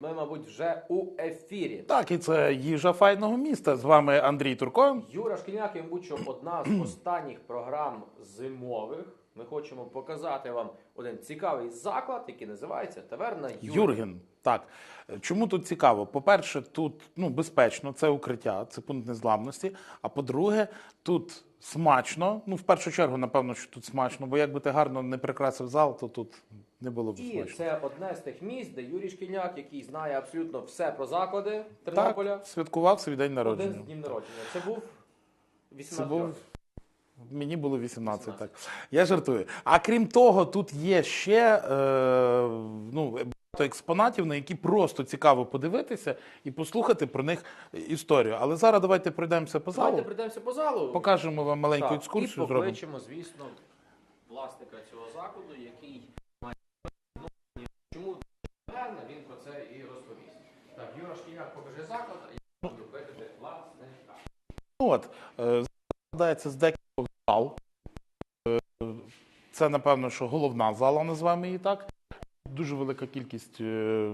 Ми, мабуть, вже у ефірі. Так, і це їжа файного міста. З вами Андрій Турко. Юра Шкільняк, і, мабуть, що одна з останніх програм зимових. Ми хочемо показати вам один цікавий заклад, який називається Таверна Юрген. Юрген. Так. Чому тут цікаво? По-перше, тут ну, безпечно, це укриття, це пункт незламності. А по-друге, тут смачно. Ну, в першу чергу, напевно, що тут смачно, бо якби ти гарно не прикрасив зал, то тут не було б І смачно. це одне з тих місць, де Юрій Шкільняк, який знає абсолютно все про заклади Тернополя, Так, святкував свій день один народження. з днів народження. Це був 18 Це був років. Мені було 18, 18. так. Я жартую. А крім того, тут є ще е, ну, багато експонатів, на які просто цікаво подивитися і послухати про них історію. Але зараз давайте пройдемося по залу, Давайте прийдемося по залу. покажемо вам маленьку Так, екскурсію. І зробимо. покличемо, звісно, власника цього закладу, який гарно, він про це і розповість. Так, Юра Шкіляк покаже заклад, а я буду кликати власника. Ну, От, е, складається з декількох зал. Е, Це, напевно, що головна зала, називаємо її так. Дуже велика кількість е,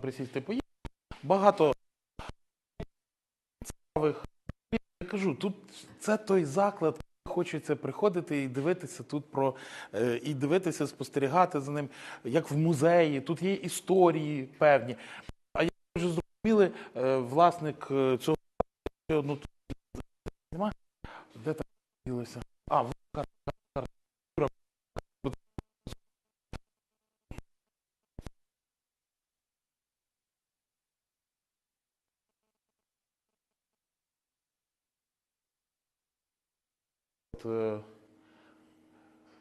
присісти поїсти. Багато цікавих. Я кажу, тут це той заклад, хочеться приходити і дивитися тут про е, і дивитися, спостерігати за ним, як в музеї. Тут є історії певні. А як ви вже зрозуміли, е, власник е, цього ну, одну тут нема. Де так ділося? А, в кар- кар- Юра. От, е,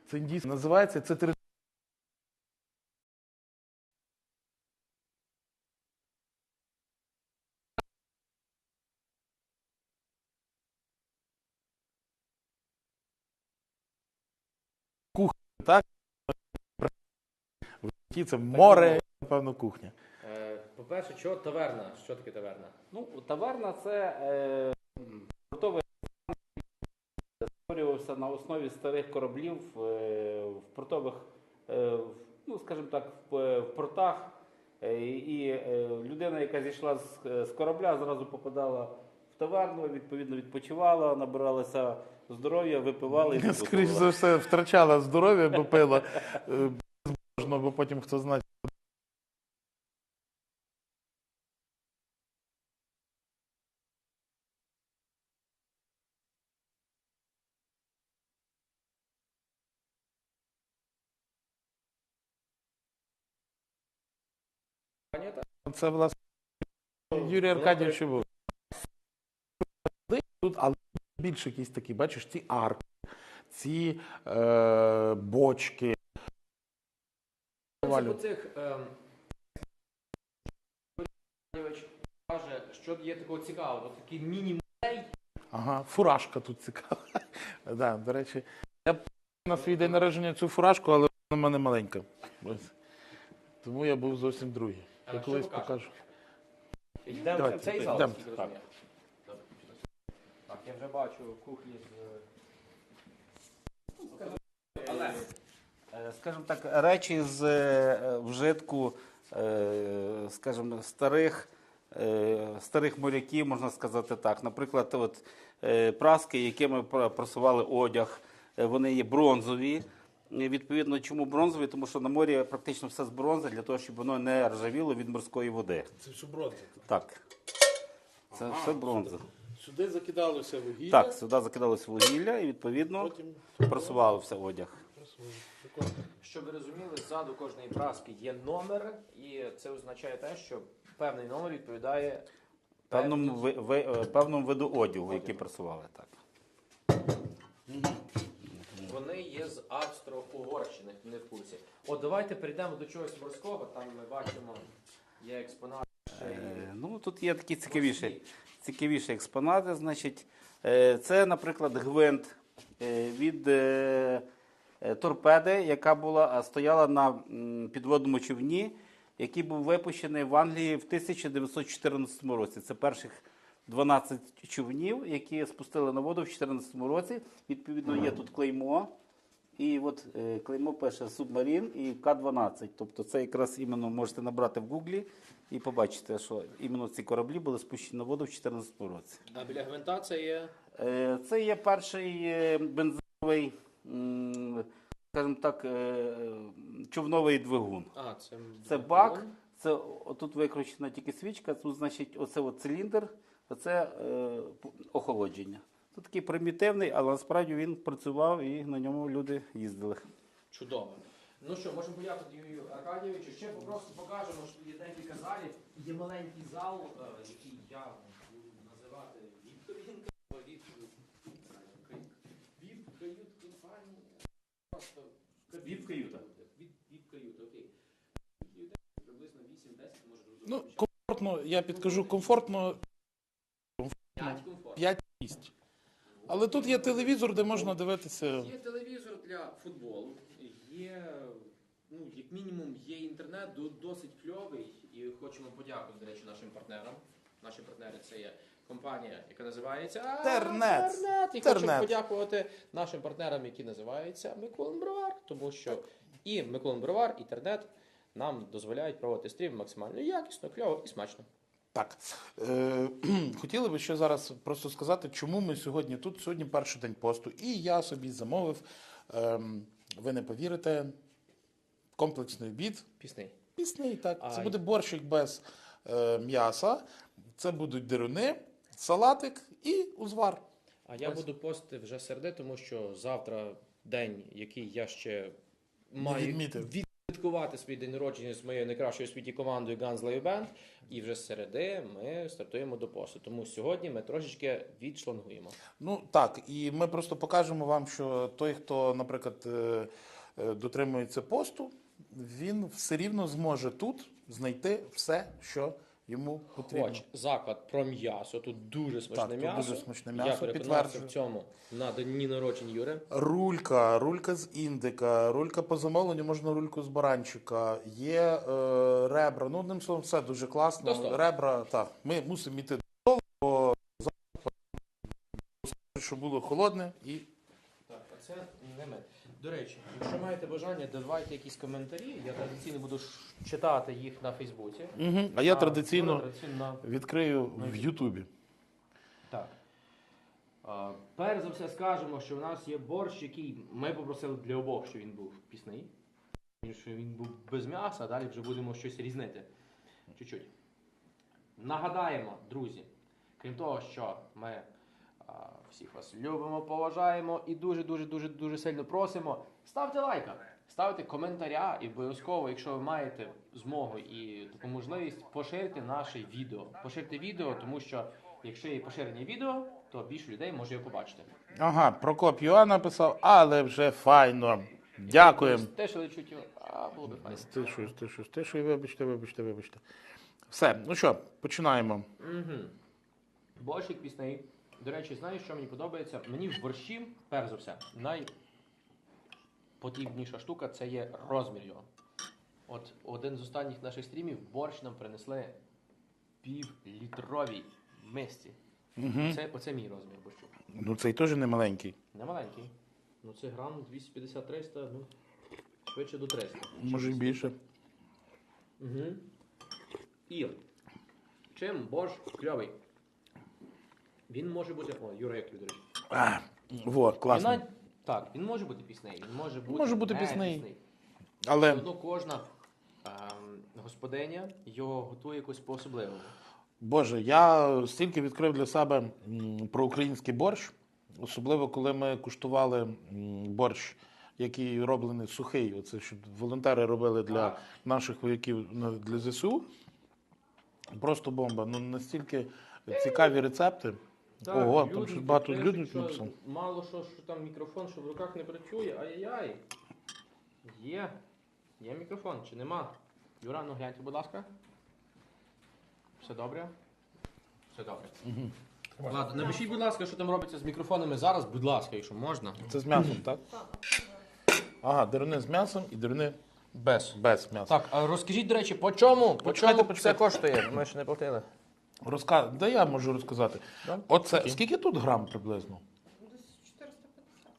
Це дійсно називається це територія. так? Це море, напевно, кухня. Е, По-перше, що таверна? Що таке таверна? Ну, таверна це е, створювався на основі старих кораблів е, в портових, е, ну, скажімо так, в, в портах. Е, і е, людина, яка зійшла з, корабля, зразу попадала в таверну, відповідно відпочивала, набиралася здоров'я, випивала і Скоріше за все, втрачала здоров'я, бо пила е, бо потім хто знає. Пані та- Це власне Юрій Аркадійович був. Тут, але більше якісь такі, бачиш, ці арки, ці е, бочки. По цих ем, каже, що є такого цікавого. Такий міні-музей. Ага, фуражка тут цікава. да, до речі, я на свій день народження цю фуражку, але вона в мене маленька. Тому я був зовсім другий. Я колись покажу. Йдемо Давайте, в цей зал, йдемо. наскільки розумію. Так, я вже бачу кухні з. Але Е, Скажімо так, речі з е, вжитку, е, скажімо, старих, е, старих моряків, можна сказати так. Наприклад, от, е, праски, якими пра- прасували одяг, е, вони є бронзові. Відповідно, чому бронзові? Тому що на морі практично все з бронзи, для того, щоб воно не ржавіло від морської води. Це все бронза. Так. Це все бронза. Сюди закидалося вугілля. Так, сюди закидалось вугілля і відповідно Потім просувався одяг. Щоб ви розуміли, ззаду кожної праски є номер, і це означає те, що певний номер відповідає Певному, ви, ви, певному виду одягу, який прасували. Так. Вони є з Австро-Угорщини, не в курсі. От давайте перейдемо до чогось морського. Там ми бачимо, є експонат. ще й Е, Ну, тут є такі цікавіші, цікавіші експонати. Значить, Е, це, наприклад, гвинт е, від е, е, торпеди, яка була стояла на м, підводному човні, який був випущений в Англії в 1914 році. Це перших 12 човнів, які спустили на воду в 2014 році. Відповідно, є тут клеймо. І от е, клеймо пише Субмарін і К-12. Тобто це якраз іменно можете набрати в Гуглі і побачите, що іменно ці кораблі були спущені на воду в 2014 році. А біля гвинта це є. Е, Це є перший е, бензиновий, м, скажімо так, е, човновий двигун. А, це, Це бак, це отут викручена тільки свічка, тут, значить, оце от циліндр, оце е, охолодження. Це такий примітивний, але насправді він працював і на ньому люди їздили. Чудово. Ну що, можемо подякувати Юрію Аркадійовичу. Ще просто покажемо, що є декілька залів. Є маленький зал, е, який я буду називати Вікторінка, або від від кают компанії. Просто Віп-каюта. Від віп-кают, окей. Людей приблизно 8-10, може Ну, комфортно, я підкажу, комфортно 5 комфорт. 5 місць. Але тут є телевізор, де можна дивитися. Є телевізор для футболу, є, ну, як мінімум, є інтернет, досить кльовий. І хочемо подякувати, до речі, нашим партнерам. Наші партнери це є компанія, яка називається Тернет. Тернет. І Тернет. хочемо подякувати нашим партнерам, які називаються Миколин Бровар, тому що і Миколин Бровар, і Тернет нам дозволяють проводити стрім максимально якісно, кльово і смачно. Так. Е, хотіли би ще зараз просто сказати, чому ми сьогодні тут. Сьогодні перший день посту. І я собі замовив, ем, ви не повірите, комплексний обід. Пісний. Пісний, так. Це буде борщик без е, м'яса, це будуть дируни, салатик і узвар. А я Ось. буду постити вже середи, тому що завтра день, який я ще маю відмітив. Відсвяткувати свій день народження з моєю найкращою у світі командою Guns Live Band. І вже з середи ми стартуємо до посту. Тому сьогодні ми трошечки відшлангуємо. Ну так, і ми просто покажемо вам, що той, хто, наприклад, е, е, дотримується посту, він все рівно зможе тут знайти все, що йому потрібно. Хоч заклад про м'ясо. Тут дуже смачне Так, м'ясо. дуже смачне Я м'ясо, переконався підтверджую. в цьому на дні народження Юри. Рулька, рулька з індика, рулька по замовленню, можна рульку з баранчика, є е, ребра. Ну, одним словом, все дуже класно. столу. Ребра, так. Ми мусимо йти до столу, бо щоб було холодне і Так, а це не ми. До речі, якщо маєте бажання, давайте якісь коментарі. Я традиційно буду читати їх на Фейсбуці. Угу. А я традиційно відкрию в Ютубі. Так. А, перш за все скажемо, що в нас є борщ, який ми попросили для обох, що він був пісний. Що він був без м'яса, а далі вже будемо щось різнити. Чуть-чуть. Нагадаємо, друзі, крім того, що ми всіх вас любимо, поважаємо і дуже-дуже дуже дуже сильно просимо. Ставте лайка, ставте коментаря і обов'язково, якщо ви маєте змогу і таку можливість, поширте наше відео. Поширте відео, тому що якщо є поширення відео, то більше людей може його побачити. Ага, Прокоп Йоанн написав, але вже файно. Дякуємо. Те, що чуть, а було би файно. Стишую, стишую, стишую, вибачте, вибачте, вибачте. Все, ну що, починаємо. Угу. Борщик пісний. До речі, знаєш, що мені подобається? Мені в борщі, перш за все, найпотрібніша штука це є розмір його. От один з останніх наших стрімів борщ нам принесли півлітровій мисці. Угу. Це, оце мій розмір борщу. Ну цей теж не маленький. Не маленький. Ну це грам 250-300, ну, швидше до 300. Може й більше. Угу. І чим борщ кльовий? Він може бути. О, Юра, як речі. А, во, Він класно. навіть- так, він може бути пісний, він може бути, Може бути не пісний. Все Але одно кожна ем, господиня його готує якось по-особливому. Боже, я стільки відкрив для себе про український борщ, особливо коли ми куштували борщ, який роблений сухий. Оце що волонтери робили для Так. наших вояків на- для ЗСУ. Просто бомба. Ну настільки цікаві рецепти. Ого, там щось багато пишуть, що написав. Мало що, що там мікрофон, що в руках не працює. Ай-яй-яй. Є. Є мікрофон, чи нема? Юра, ну гляньте, будь ласка. Все добре? Все добре. Ладно, напишіть, будь ласка, що там робиться з мікрофонами зараз, будь ласка, якщо можна. Це з м'ясом, так? Ага, деруни з м'ясом і деруни Без. без м'яса. Так, а розкажіть, до речі, по чому? По Почекайте, чому це почекайте. коштує? Ми ще не платили. Розка... Да я можу розказати. Да? Оце Окей. скільки тут грам приблизно?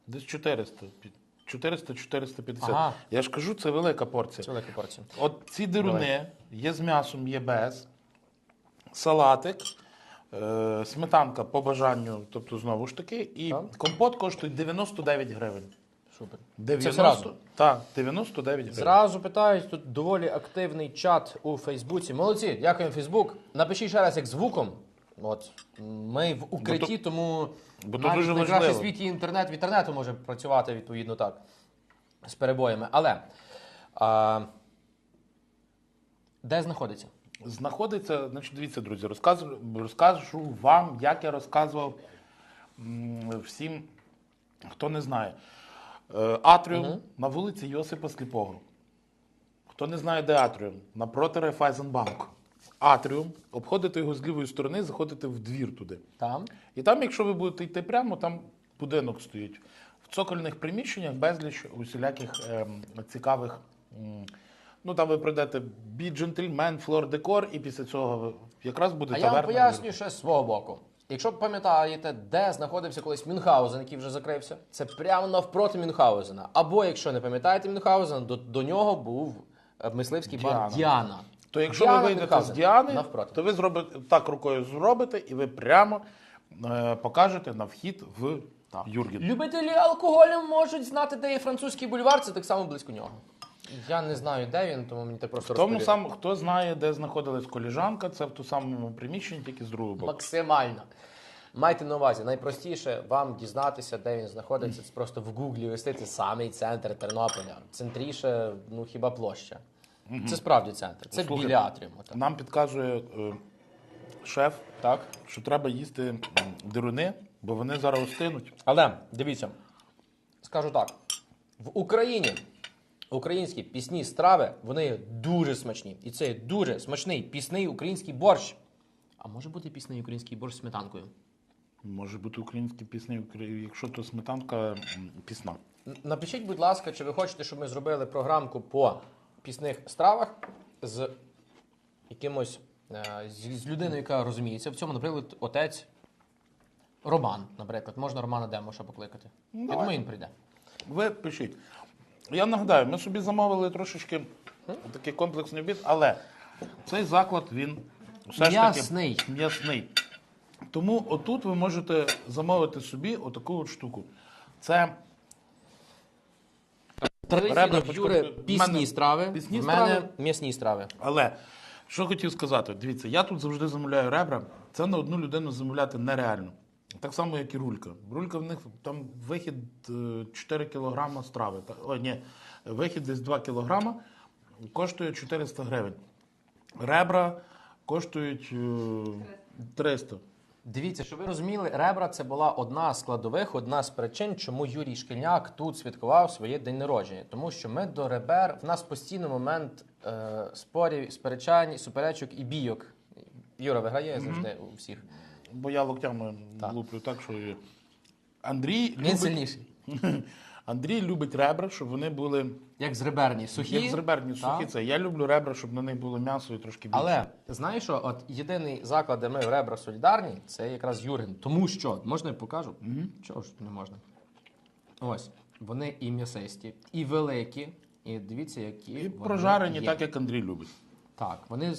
Десь 400. 400-450. Ага. Я ж кажу, це велика порція. Це велика порція. От ці дируни є з м'ясом, є без, салатик, е, сметанка по бажанню, тобто знову ж таки, і Так. компот коштує 99 гривень. Супер. 90, зразу? Так, 99 гривень. Зразу питають, тут доволі активний чат у Фейсбуці. Молодці, дякуємо Фейсбук. Напишіть ще раз як звуком. От ми в укритті, тому бо то навіть дуже в важливо. світі інтернет в інтернету може працювати відповідно так. З перебоями. Але а, де знаходиться? Знаходиться, значить, дивіться, друзі, розкажу, розкажу вам, як я розказував м, всім, хто не знає. Е, Атріум на вулиці Йосипа Сліпого. Хто не знає, де Атріум? Напроти Райфайзенбанку. Атріум, обходите його з лівої сторони, заходите в двір туди. Там. І там, якщо ви будете йти прямо, там будинок стоїть. В цокольних приміщеннях безліч усіляких ем, цікавих. м, ну там ви пройдете бі джентльмен, флор декор, і після цього якраз буде А я вам таверна. поясню ще з свого боку. Якщо пам'ятаєте, де знаходився колись Мюнхгаузен, який вже закрився, це прямо навпроти Мюнхгаузена. Або якщо не пам'ятаєте Мюнхгаузен, до, до нього був е, мисливський бар Діана. Діана. То якщо Діана ви вийдете з Мюнхгаузен, Діани, навпроти. то ви зробите так рукою зробите, і ви прямо е, покажете на вхід в Юрген. Любителі алкоголю можуть знати, де є французький бульвар, це так само близько нього. Я не знаю, де він, тому мені так просто Тому розповіли. сам, хто знає, де знаходилась коліжанка, це в ту самому приміщенні, тільки з другого боку. Максимально. Майте на увазі, найпростіше вам дізнатися, де він знаходиться, це просто в гуглі вести це самий центр Тернополя. Центріше, ну хіба площа. Це справді центр. Це Слухай, біля атріуму. Так. Нам підказує е, шеф, так. що треба їсти м, дируни, бо вони зараз остинуть. Але дивіться, скажу так: в Україні українські пісні страви вони дуже смачні. І це дуже смачний пісний український борщ. А може бути пісний український борщ з сметанкою? Може бути українські пісні, ukra- якщо то сметанка пісна. Напишіть, будь ласка, чи ви хочете, щоб ми зробили програмку по пісних стравах з якимось е, з, з людиною, яка розуміється в цьому, наприклад, отець Роман, наприклад. Можна Романа Демоша покликати. Я думаю, він прийде. Ви пишіть. Я нагадаю, ми собі замовили трошечки такий комплексний обід, але цей заклад він все ж таки М'ясний. м'ясний. Тому отут ви можете замовити собі отаку от штуку. Це Традиційно Ребра, в Юри почекайте, в пісні страви, пісні в мене страви. м'ясні страви. Але що хотів сказати, дивіться, я тут завжди замовляю ребра. Це на одну людину замовляти нереально. Так само, як і рулька. Рулька в них там вихід е, 4 кілограма страви. О, ні, вихід десь 2 кілограма коштує 400 гривень. Ребра коштують е, 300. Дивіться, щоб ви розуміли, ребра це була одна з складових, одна з причин, чому Юрій Шкільняк тут святкував своє день народження. Тому що ми до ребер в нас постійно момент е, спорів, сперечань, суперечок і бійок. Юра виграє завжди у всіх. Бо я локтями Так. луплю так, що Андрій Він любить, сильніший. Андрій любить ребра, щоб вони були Як з реберні, сухі. як з реберні Так. сухі. Це я люблю ребра, щоб на них було м'ясо і трошки більше. Але знаєш що, от єдиний заклад, де ми в ребра солідарні, це якраз Юрген. Тому що можна я покажу? Чого ж не можна? Ось вони і м'ясисті, і великі, і дивіться, які І вони прожарені, є. так як Андрій любить. Так, вони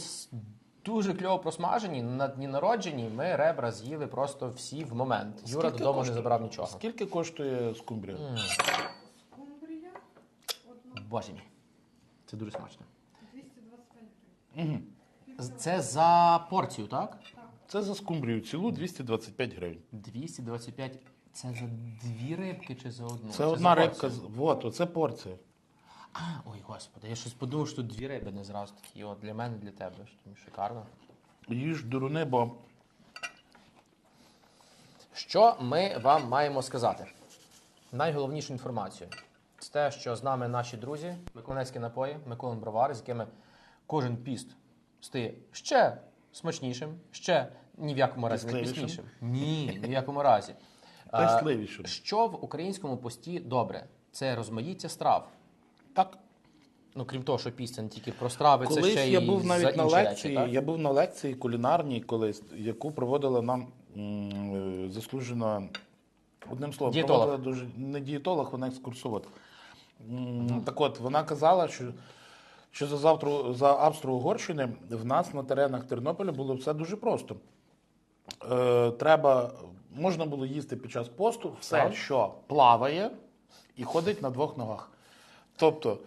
дуже кльово просмажені. На дні народжені ми ребра з'їли просто всі в момент. Юра Скільки додому коштує? не забрав нічого. Скільки коштує скумбрія? Скумбрія Боже мій. Це дуже смачно. 225 гривень. З- Це за порцію, так? Це за скумбрію цілу 225 гривень. 225. Це за дві рибки чи за одну? Це Чи одна за рибка. з- Вот, оце порція. А, ой, господи, я щось подумав, що тут дві риби не зразу такі. От для мене, для тебе. Що там шикарно. Їж дуруни, бо Що ми вам маємо сказати? Найголовнішу інформацію. Це те, що з нами наші друзі, Миколаївські напої, Миколин Бровар, з якими кожен піст стає ще смачнішим, ще ні в якому разі не піснішим. Ні, ні в якому разі. А, Що в українському пості добре? Це розмаїття страв. Так. Ну, крім того, що пісня не тільки про страви, це Колись ще я був за навіть на інші лекції. речі, так? я був на лекції кулінарній колись, яку проводила нам м, заслужена одним словом, Дієтолог. проводила дуже не дієтолог, вона екскурсовод. М, Так от, вона казала, що, що за, завтра, за Австро-Угорщини в нас на теренах Тернополя було все дуже просто. Е, треба, можна було їсти під час посту все, Так. що плаває і ходить на двох ногах. Тобто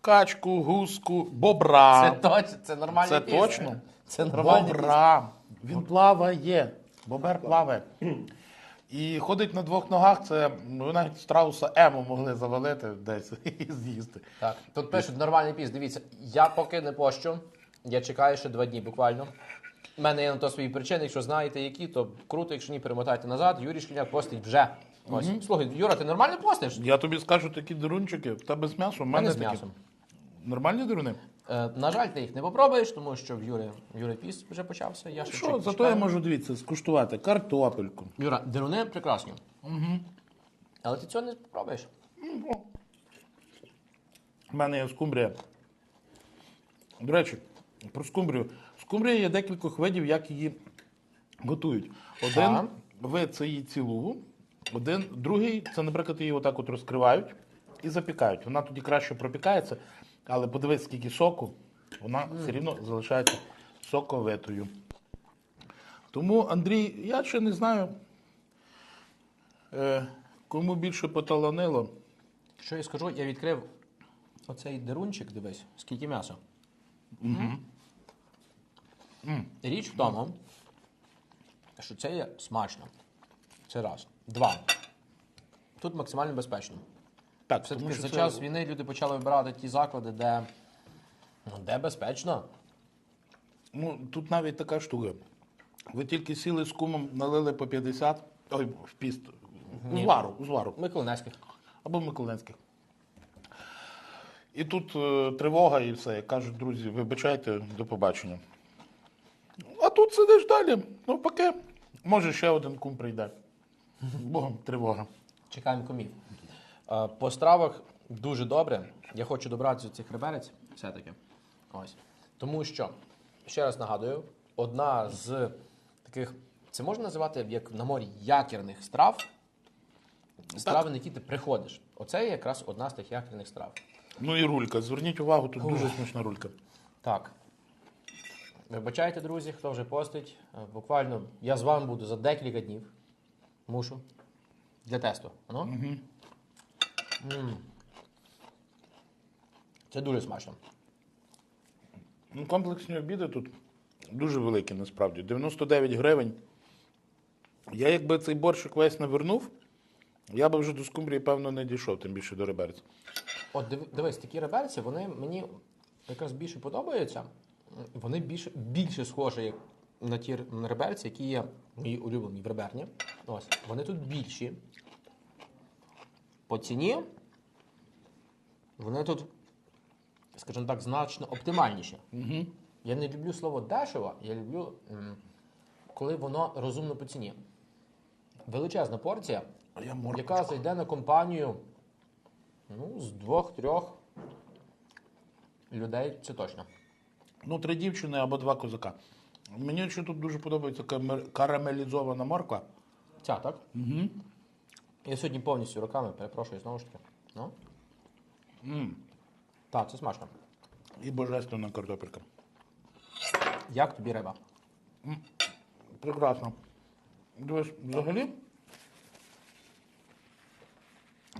качку, гуску, бобра. Це точно, це нормальний Це піст. точно. Це нормальний Бобра. Він плаває. Бобер плаває. І ходить на двох ногах, це ну, навіть страуса Ему могли завалити десь і з'їсти. Так, тут пишуть нормальний піст. Дивіться, я поки не пощу. Я чекаю ще два дні буквально. У мене є на то свої причини. Якщо знаєте які, то круто, якщо ні, перемотайте назад. Юрій Шкільняк постить вже. Ось. Слухай, Юра, ти нормально постиш? Я тобі скажу такі дерунчики, в тебе з м'ясом, в мене мене з такі. м'ясом. Нормальні деруни? Е, на жаль, ти їх не попробуєш, тому що в Юрі, Юрі піст вже почався. Я ще Що, чек- зато чекаю. я можу дивіться, скуштувати картопельку. Юра, деруни прекрасні. Угу. Але ти цього не спробуєш. У мене є скумбрія. До речі, про скумбрію. Скумбрія є декількох видів, як її готують. Один Ага. вид це її цілу, один, другий це, наприклад, її отак от розкривають і запікають. Вона тоді краще пропікається, але подивись, скільки соку, вона все рівно залишається соковитою. Тому, Андрій, я ще не знаю, е, кому більше поталанило. Що я скажу, я відкрив оцей дерунчик, дивись, скільки м'яса. Річ в тому, що це є смачно. Це раз. Два. Тут максимально безпечно. Так, Все-таки за це- час війни люди почали вибирати ті заклади, де, ну, де безпечно. Ну, тут навіть така штука. Ви тільки сіли з кумом, налили по 50, ой, в піст, Ні. звару, звару, Миколаївських. або Миколинських. І тут е, тривога і все. Кажуть, друзі, вибачайте, до побачення. А тут сидиш далі, ну поки, може ще один кум прийде. Бо тривога. Чекаємо комів. Е, По стравах дуже добре. Я хочу добратися до цих реберець все-таки. Ось. Тому що, ще раз нагадую, одна з таких, це можна називати як на морі якірних страв. Страви, на які ти приходиш. Оце є якраз одна з тих якірних страв. Ну і рулька. Зверніть увагу, тут дуже смачна рулька. Так. Вибачайте, друзі, хто вже постить. Е, Буквально я з вами буду за декілька днів. Мушу. Для тесту. Ну? М. Це дуже смачно. Ну, комплексні обіди тут дуже великі, насправді. 99 гривень. Я якби цей борщик весь не вернув, я би вже до скумбрії, певно, не дійшов, тим більше до реберця. От диви- дивись, такі реберці, вони мені якраз більше подобаються. Вони більше, більше схожі на ті реберці, які є мої улюблені в реберні. Ось. Вони тут більші. По ціні. Вони тут, скажімо так, значно оптимальніші. Угу. Я не люблю слово дешево, я люблю, коли воно розумно по ціні. Величезна порція, я яка зайде на компанію ну, з двох-трьох людей, це точно. Ну, три дівчини або два козака. Мені ще тут дуже подобається карамелізована морква. Ця, так? Угу. Я сьогодні повністю руками перепрошую знову ж таки. Ну? Так, це смачно. І божественна картопелька. Як тобі риба? Прекрасно. Дивись, взагалі.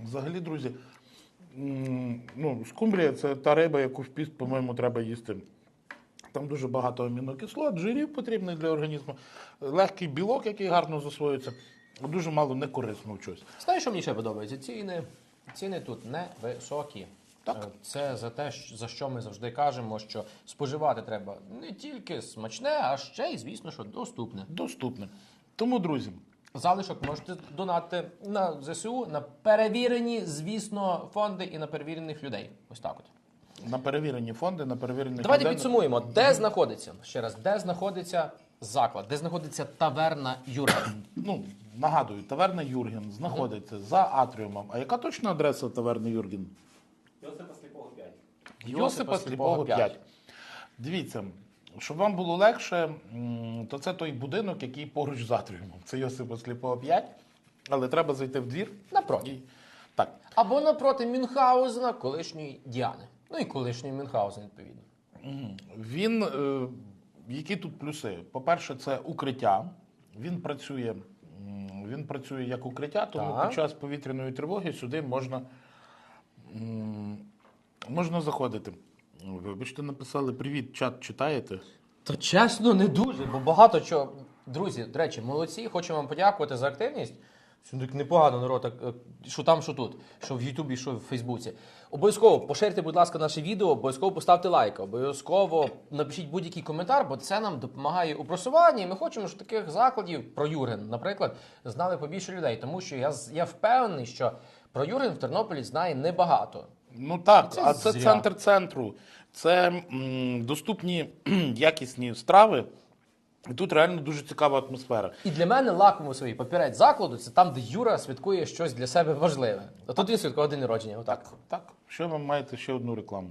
Взагалі, друзі, ну, скумбрія це та риба, яку в піст, по-моєму, треба їсти. Там дуже багато амінокислот, жирів потрібних для організму, легкий білок, який гарно засвоюється, дуже мало некорисного чогось. Знаєш, що мені ще подобається? Ціни, ціни тут невисокі. Так. Е, Це за те, за що ми завжди кажемо, що споживати треба не тільки смачне, а ще й, звісно, що доступне. Доступне. Тому, друзі, Залишок можете донати на ЗСУ, на перевірені, звісно, фонди і на перевірених людей. Ось так от. На перевірені фонди, на перевірені Давайте людей- підсумуємо, де знаходиться ще раз, де знаходиться заклад, де знаходиться таверна Юра. Ну, нагадую, таверна Юрген знаходиться за атріумом. А яка точна адреса таверни Юрген? Йосипа Сліпого 5. Йосипа Сліпого 5. Дивіться, щоб вам було легше, то це той будинок, який поруч з атріумом. Це Йосипа Сліпого 5, але треба зайти в двір. Напроти. І, Так. Або напроти Мюнхгаузена, колишньої Діани. Ну і колишньої Мюнхгаузена, відповідно. Він, е, які тут плюси? По-перше, це укриття. Він працює, він працює як укриття, тому Так. під час повітряної тривоги сюди можна, можна заходити. Вибачте, написали привіт, чат читаєте? Та чесно, не дуже, бо багато чого. Друзі, до речі, молодці, хочу вам подякувати за активність. Сьогодні так непогано народ, так, е, що там, що тут, що в Ютубі, що в Фейсбуці. Обов'язково поширте, будь ласка, наше відео, обов'язково поставте лайк, обов'язково напишіть будь-який коментар, бо це нам допомагає у просуванні. І ми хочемо, щоб таких закладів про Юрген, наприклад, знали побільше людей. Тому що я, я впевнений, що про Юрген в Тернополі знає небагато. Ну так, Це а це зря. центр центру. Це м, доступні якісні страви. І тут реально дуже цікава атмосфера. І для мене лакмусовий папірець закладу це там, де Юра святкує щось для себе важливе. А тут він святкував день народження. Отак. Так, що ви маєте ще одну рекламу?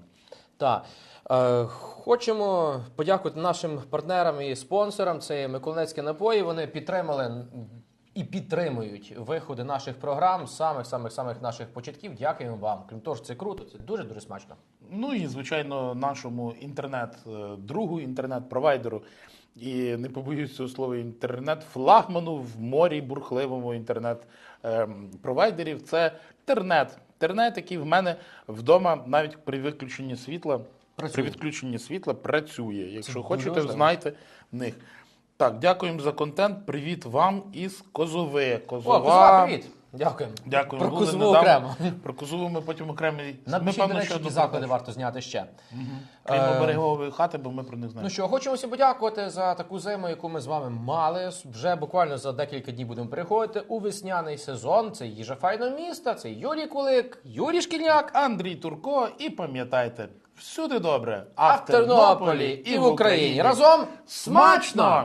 Так. Е, хочемо подякувати нашим партнерам і спонсорам. Це є Миколаївські напої. Вони підтримали і підтримують виходи наших програм самих самих самих наших початків. Дякуємо вам. Крім того, це круто, це дуже дуже смачно. Ну і звичайно, нашому інтернет е, інтернет-провайдеру. І не побоюсь цього слова інтернет-флагману в морі бурхливому інтернет-провайдерів. Це Тернет. Тернет, який в мене вдома навіть при виключенні світла Працює. при відключенні світла працює. Якщо дуже хочете, знайте в них. Так, дякуємо за контент. Привіт вам із Козови. О, Козова. Привіт! Дякуємо. Дякуємо. Про недавно. окремо. Про Козову ми потім окремо. Напишіть, певно, до речі, які заклади варто зняти ще. Крім Е, оберегової хати, бо ми про них знаємо. Ну що, хочемо всім подякувати за таку зиму, яку ми з вами мали. Вже буквально за декілька днів будемо переходити у весняний сезон. Це їжа файного міста, це Юрій Кулик, Юрій Шкільняк. Андрій Турко, і пам'ятайте, всюди добре, А в Тернополі і в Україні разом смачно!